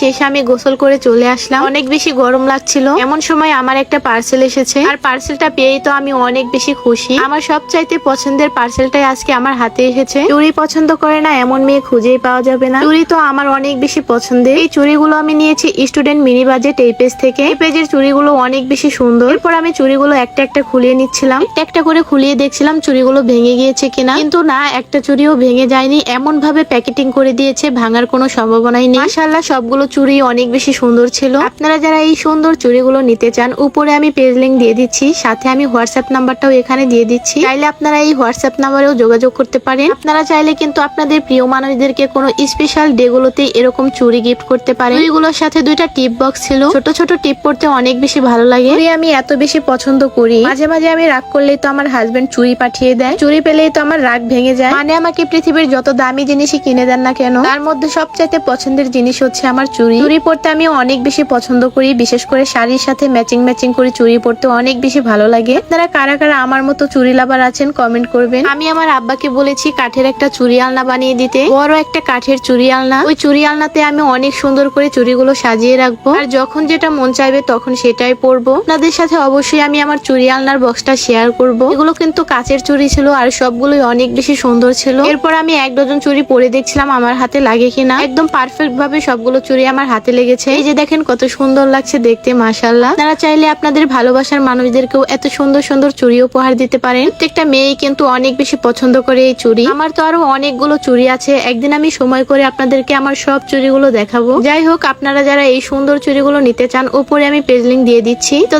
শেষে আমি গোসল করে চলে আসলাম। অনেক বেশি গরম লাগছিল। এমন সময় আমার একটা পার্সেল এসেছে। আর পার্সেলটা পেয়েই তো আমি অনেক বেশি খুশি। আমার সবচাইতে পছন্দের পার্সেলটাই আজকে আমার হাতে এসেছে। চুড়ি পছন্দ করে না এমন মেয়ে খুঁজেই পাওয়া যাবে না। চুড়ি তো আমার অনেক বেশি পছন্দের। এই চুড়িগুলো আমি নিয়েছি স্টুডেন্ট মিনি বাজেট এই পেজ থেকে। এই পেজের চুড়িগুলো অনেক বেশি সুন্দর। এরপর আমি চুড়িগুলো একটা একটা খুলিয়ে নিচ্ছিলাম। একটা একটা করে খুলিয়ে দেখছিলাম চুড়িগুলো ভেঙে গিয়েছে কিনা। কিন্তু না, একটা চুড়িও ভেঙে যায়নি। এমন ভাবে প্যাকেটিং করে দিয়েছে, ভাঙার কোনো সম্ভাবনাই নেই। মাশাআল্লাহ, সবগুলো চুড়ি অনেক বেশি সুন্দর ছিল। আপনারা যারা এই সুন্দর চুড়িগুলো নিতে চান, উপরে আমি পেজ লিংক দিয়ে দিচ্ছি, সাথে আমি হোয়াটসঅ্যাপ নাম্বারটাও এখানে দিয়ে দিচ্ছি। চাইলে আপনারা এই হোয়াটসঅ্যাপ নাম্বারেও যোগাযোগ করতে পারেন। আপনারা চাইলে কিন্তু আপনাদের প্রিয় মানুষদেরকে কোনো স্পেশাল ডে গুলোতে এরকম চুড়ি গিফট করতে পারেন। চুড়িগুলোর সাথে দুইটা টিপ বক্স ছিল। ছোট ছোট টিপ পড়তে অনেক বেশি ভালো লাগে। আমি এত বেশি পছন্দ করি। মাঝে মাঝে আমি রাগ করলেই তো আমার হাজবেন্ড চুড়ি পাঠিয়ে দেয়। চুড়ি পেলেই তো আমার রাগ ভেঙে যায়। মানে আমাকে পৃথিবীর যত দামি জিনিসই কিনে দেন না কেন, তার মধ্যে সবচাইতে পছন্দের জিনিস হচ্ছে আমার চুড়ি। চুড়ি পরতে আমি অনেক বেশি পছন্দ করি, বিশেষ করে শাড়ির সাথে ম্যাচিং ম্যাচিং করে চুড়ি পরতে অনেক বেশি ভালো লাগে। আপনারা কারা কারা আমার মতো চুড়ি লাভার আছেন কমেন্ট করবেন। আমি আমার আব্বাকে বলেছি কাঠের একটা চুড়ি আলনা বানিয়ে দিতে। বড় একটা কাঠের চুড়ি আলনা। ওই চুড়ি আলনাতে আমি অনেক সুন্দর করে চুড়িগুলো সাজিয়ে রাখব। আর যখন যেটা মন চাইবে তখন সেটাই পরবো। আপনাদের সাথে অবশ্যই আমি আমার চুড়ি আলনার বক্সটা শেয়ার করব। এগুলো কিন্তু কাচের চুড়ি ছিল আর সবগুলোই অনেক বেশি সুন্দর ছিল। এরপর আমি এক ডজন চুড়ি পরে দেখছিলাম আমার হাতে লাগে কিনা। একদম পারফেক্ট ভাবে সবগুলো চুড়ি আমার হাতে লেগেছে। এই যে দেখেন কত সুন্দর লাগছে দেখতে মাসাল্লাহ তারা চাইলে আপনাদের ভালোবাসার মানুষদেরকেও এত সুন্দর সুন্দর চুড়ি উপহার দিতে পারেন। প্রত্যেকটা মেয়ে কিন্তু অনেক বেশি পছন্দ করে এই চুড়ি। আমার তো আরও অনেকগুলো চুরি আছে। একদিন আমি সময় করে আপনাদেরকে আমার সব চুড়িগুলো দেখাবো। যাই হোক, আপনারা যারা এই সুন্দর চুড়িগুলো নিতে চান ওপরে আমি পেজলিং দিয়ে দিচ্ছি। তো